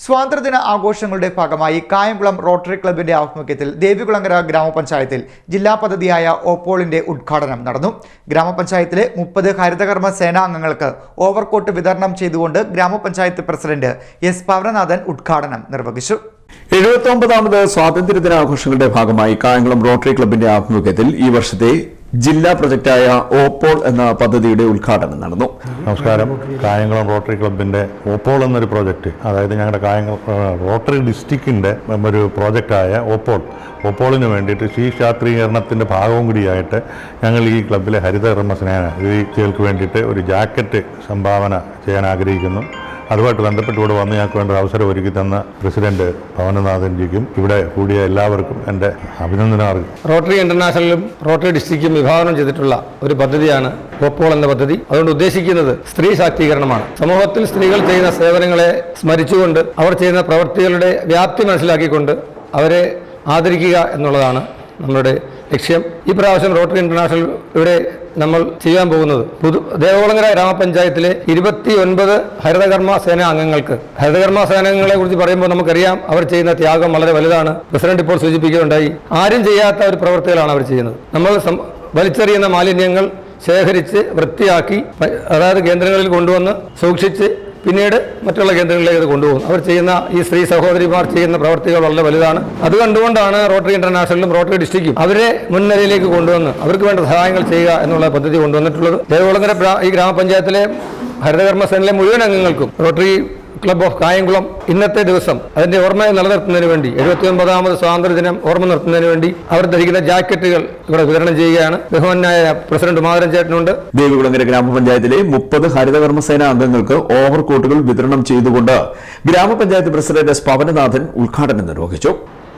സ്വാതന്ത്ര്യദിന ആഘോഷങ്ങളുടെ ഭാഗമായി കായംകുളം റോട്ടറി ക്ലബിന്റെ ആഭിമുഖ്യത്തിൽ ദേവികുളങ്ങര ഗ്രാമപഞ്ചായത്തിൽ ജില്ലാ പദ്ധതിയായ ഓപ്പോളിന്റെ ഉദ്ഘാടനം നടന്നു. ഗ്രാമപഞ്ചായത്തിലെ മുപ്പത് ഹരിതകർമ്മ സേനാംഗങ്ങൾക്ക് ഓവർകോട്ട് വിതരണം ചെയ്തുകൊണ്ട് ഗ്രാമപഞ്ചായത്ത് പ്രസിഡന്റ് എസ് പവനനാഥൻ ഉദ്ഘാടനം നിർവഹിച്ചു. എഴുപത്തി ഒമ്പതാമത് സ്വാതന്ത്ര്യദിനാഘോഷങ്ങളുടെ ഭാഗമായി കായംകുളം റോട്ടറി ക്ലബിന്റെ ആഭിമുഖ്യത്തിൽ ഈ വർഷത്തെ ജില്ലാ പ്രൊജക്റ്റായ ഓപ്പോൾ എന്ന പദ്ധതിയുടെ ഉദ്ഘാടനം നടന്നു. നമസ്കാരം. കായംകുളം റോട്ടറി ക്ലബിന്റെ ഓപ്പോൾ എന്നൊരു പ്രോജക്റ്റ് അതായത് ഞങ്ങളുടെ കായംകുളം റോട്ടറി ഡിസ്ട്രിക്റ്റിന്റെ ഒരു പ്രോജക്റ്റായ ഓപ്പോൾ. ഓപ്പോളിന് വേണ്ടിയിട്ട് ശീ ശാസ്ത്രീകരണത്തിന്റെ ഭാഗവും കൂടിയായിട്ട് ഞങ്ങൾ ഈ ക്ലബിലെ ഹരിതകർമ്മ സ്നേഹ വേണ്ടിയിട്ട് ഒരു ജാക്കറ്റ് സംഭാവന ചെയ്യാൻ ആഗ്രഹിക്കുന്നു. അതുമായിട്ട് ബന്ധപ്പെട്ട് ഇവിടെ വന്ന് ഞങ്ങൾക്ക് വേണ്ട അവസരം ഒരുക്കി തന്ന പ്രസിഡന്റ് ഭവനനാഥൻജിക്കും ഇവിടെ കൂടിയ എല്ലാവർക്കും എന്റെ അഭിനന്ദനം റോട്ടറി ഇന്റർനാഷണലും റോട്ടറി ഡിസ്ട്രിക്റ്റും വിഭാവനം ചെയ്തിട്ടുള്ള ഒരു പദ്ധതിയാണ് പോപ്പോൾ എന്ന പദ്ധതി. അതുകൊണ്ട് ഉദ്ദേശിക്കുന്നത് സ്ത്രീ ശാക്തീകരണമാണ്. സമൂഹത്തിൽ സ്ത്രീകൾ ചെയ്യുന്ന സേവനങ്ങളെ സ്മരിച്ചുകൊണ്ട് അവർ ചെയ്യുന്ന പ്രവൃത്തികളുടെ വ്യാപ്തി മനസ്സിലാക്കിക്കൊണ്ട് അവരെ ആദരിക്കുക എന്നുള്ളതാണ് നമ്മളുടെ ലക്ഷ്യം. ഈ പ്രാവശ്യം റോട്ടറി ഇന്റർനാഷണൽ ഇവിടെ നമ്മൾ ചെയ്യാൻ പോകുന്നത്. പുതു ദേവകുളങ്ങര ഗ്രാമപഞ്ചായത്തിലെ ഇരുപത്തി ഒൻപത് ഹരിതകർമ്മ സേന അംഗങ്ങൾക്ക്. ഹരിതകർമ്മ സേനങ്ങളെ കുറിച്ച് പറയുമ്പോൾ നമുക്കറിയാം അവർ ചെയ്യുന്ന ത്യാഗം വളരെ വലുതാണ്. പ്രസിഡന്റ് ഇപ്പോൾ സൂചിപ്പിക്കുകയുണ്ടായി. ആരും ചെയ്യാത്ത ഒരു പ്രവൃത്തികളാണ് അവർ ചെയ്യുന്നത്. നമ്മൾ വലിച്ചെറിയുന്ന മാലിന്യങ്ങൾ ശേഖരിച്ച് വൃത്തിയാക്കി അതായത് കേന്ദ്രങ്ങളിൽ കൊണ്ടുവന്ന് സൂക്ഷിച്ച് പിന്നീട് മറ്റുള്ള കേന്ദ്രങ്ങളിലേക്ക് ഇത് കൊണ്ടുപോകും. അവർ ചെയ്യുന്ന ഈ സ്ത്രീ സഹോദരിമാർ ചെയ്യുന്ന പ്രവർത്തികൾ വളരെ വലുതാണ്. അത് കണ്ടുകൊണ്ടാണ് റോട്ടറി ഇന്റർനാഷണലും റോട്ടറി ഡിസ്ട്രിക്റ്റും അവരെ മുൻനിരയിലേക്ക് കൊണ്ടുവന്ന് അവർക്ക് വേണ്ട സഹായങ്ങൾ ചെയ്യുക എന്നുള്ള പദ്ധതി കൊണ്ടുവന്നിട്ടുള്ളത്. ദേവകുളങ്ങര ഈ ഗ്രാമപഞ്ചായത്തിലെ ഹരിതകർമ്മ സേനയിലെ മുഴുവൻ അംഗങ്ങൾക്കും റോട്ടറി ക്ലബ് ഓഫ് കായംകുളം ഇന്നത്തെ ദിവസം അതിന്റെ ഓർമ്മയെ നിലനിർത്തുന്നതിന് വേണ്ടി എഴുപത്തി ഒമ്പതാമത് സ്വാതന്ത്ര്യ ദിനം ഓർമ്മ നിർത്തുന്നതിന് വേണ്ടി അവർ ധരിക്കുന്ന ജാക്കറ്റുകൾ ഇവിടെ വിതരണം ചെയ്യുകയാണ്. ബഹുമാനായ പ്രസിഡന്റ് മാധവൻ ചേട്ടനുണ്ട്. ദേവികുളങ്ങര ഗ്രാമപഞ്ചായത്തിലെ മുപ്പത് ഹരിതകർമ്മസേന അംഗങ്ങൾക്ക് ഓവർ കോട്ടുകൾ വിതരണം ചെയ്തുകൊണ്ട് ഗ്രാമപഞ്ചായത്ത് പ്രസിഡന്റ് എസ് പവനനാഥൻ ഉദ്ഘാടനം നിർവഹിച്ചു.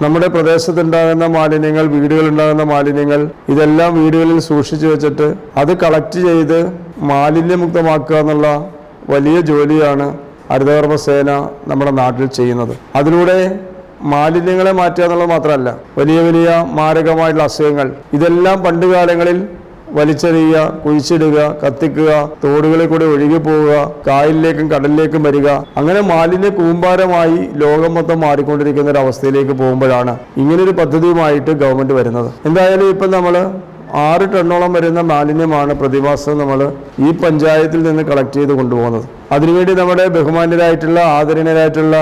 നമ്മുടെ പ്രദേശത്തുണ്ടാകുന്ന മാലിന്യങ്ങൾ വീടുകളിലുണ്ടാകുന്ന മാലിന്യങ്ങൾ ഇതെല്ലാം വീടുകളിൽ സൂക്ഷിച്ചു വെച്ചിട്ട് അത് കളക്ട് ചെയ്ത് മാലിന്യമുക്തമാക്കുക എന്നുള്ള വലിയ ജോലിയാണ് ഹരിതകർമ്മ സേന നമ്മുടെ നാട്ടിൽ ചെയ്യുന്നത്. അതിലൂടെ മാലിന്യങ്ങളെ മാറ്റുക എന്നുള്ളത് മാത്രമല്ല വലിയ വലിയ മാരകമായിട്ടുള്ള അസുഖങ്ങൾ ഇതെല്ലാം പണ്ടുകാലങ്ങളിൽ വലിച്ചെറിയുക കുഴിച്ചിടുക കത്തിക്കുക തോടുകളിൽ കൂടെ ഒഴുകി പോവുക കായലിലേക്കും കടലിലേക്കും വരിക അങ്ങനെ മാലിന്യ കൂമ്പാരമായി ലോകം മൊത്തം മാറിക്കൊണ്ടിരിക്കുന്ന ഒരു അവസ്ഥയിലേക്ക് പോകുമ്പോഴാണ് ഇങ്ങനൊരു പദ്ധതിയുമായിട്ട് ഗവൺമെന്റ് വരുന്നത്. എന്തായാലും ഇപ്പം നമ്മൾ ആറ് ടണ്ണോളം വരുന്ന മാലിന്യമാണ് പ്രതിമാസം നമ്മൾ ഈ പഞ്ചായത്തിൽ നിന്ന് കളക്ട് ചെയ്ത് കൊണ്ടുപോകുന്നത്. അതിനുവേണ്ടി നമ്മുടെ ബഹുമാന്യരായിട്ടുള്ള ആദരണീയരായിട്ടുള്ള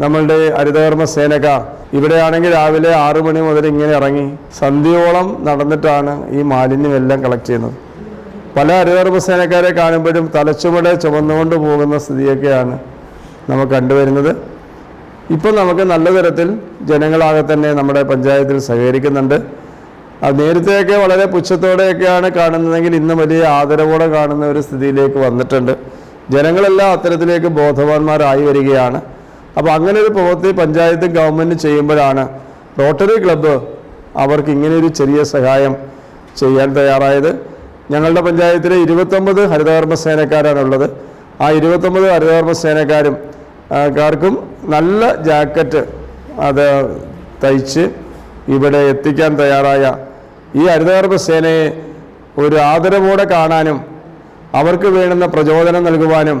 നമ്മളുടെ ഹരിതകർമ്മ സേനക്കാർ ഇവിടെയാണെങ്കിൽ രാവിലെ ആറു മണി മുതൽ ഇങ്ങനെ ഇറങ്ങി സന്ധ്യയോളം നടന്നിട്ടാണ് ഈ മാലിന്യമെല്ലാം കളക്ട് ചെയ്യുന്നത്. പല ഹരിതകർമ്മ സേനക്കാരെ കാണുമ്പോഴും തലച്ചുമടെ ചുമന്നുകൊണ്ട് പോകുന്ന സ്ഥിതിയൊക്കെയാണ് നമുക്ക് കണ്ടുവരുന്നത്. ഇപ്പം നമുക്ക് നല്ല തരത്തിൽ ജനങ്ങളാകെ തന്നെ നമ്മുടെ പഞ്ചായത്തിൽ സഹകരിക്കുന്നുണ്ട്. നേരത്തെയൊക്കെ വളരെ പുച്ഛത്തോടെയൊക്കെയാണ് കാണുന്നതെങ്കിൽ ഇന്ന് വലിയ ആദരവോടെ കാണുന്ന ഒരു സ്ഥിതിയിലേക്ക് വന്നിട്ടുണ്ട്. ജനങ്ങളെല്ലാം അത്തരത്തിലേക്ക് ബോധവാന്മാരായി വരികയാണ്. അപ്പോൾ അങ്ങനെ ഒരു പ്രവൃത്തി പഞ്ചായത്തും ഗവൺമെന്റും ചെയ്യുമ്പോഴാണ് റോട്ടറി ക്ലബ്ബ് അവർക്ക് ഇങ്ങനെ ഒരു ചെറിയ സഹായം ചെയ്യാൻ തയ്യാറായത്. ഞങ്ങളുടെ പഞ്ചായത്തിലെ ഇരുപത്തൊമ്പത് ഹരിതകർമ്മ സേനക്കാരാണുള്ളത്. ആ ഇരുപത്തൊമ്പത് ഹരിതകർമ്മ സേനക്കാരും ക്കാർക്കും നല്ല ജാക്കറ്റ് അത് തയ്ച്ച് ഇവിടെ എത്തിക്കാൻ തയ്യാറായ ഈ ഹരിതകർമ്മ സേനയെ ഒരു ആദരവോടെ കാണാനും അവർക്ക് വേണ്ടുന്ന പ്രചോദനം നൽകുവാനും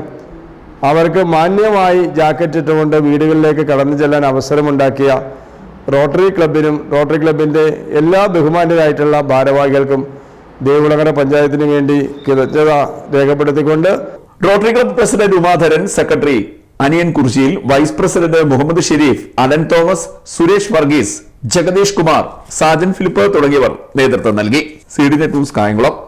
അവർക്ക് മാന്യമായി ജാക്കറ്റ് ഇട്ടുകൊണ്ട് വീടുകളിലേക്ക് കടന്നു ചെല്ലാൻ അവസരമുണ്ടാക്കിയ റോട്ടറി ക്ലബിനും റോട്ടറി ക്ലബിന്റെ എല്ലാ ബഹുമാന്യരായിട്ടുള്ള ഭാരവാഹികൾക്കും ദേവുളകര പഞ്ചായത്തിനു വേണ്ടി കൃതജ്ഞത രേഖപ്പെടുത്തിക്കൊണ്ട് rotary club president Umadharan secretary Aniyan കുർജിയിൽ vice president Muhammad Sharif Allen Thomas Suresh Varghese Jagdish Kumar Sajan Philip തുടങ്ങിയവർ നേതൃത്വം നൽകി. C D net news Kayamkulam.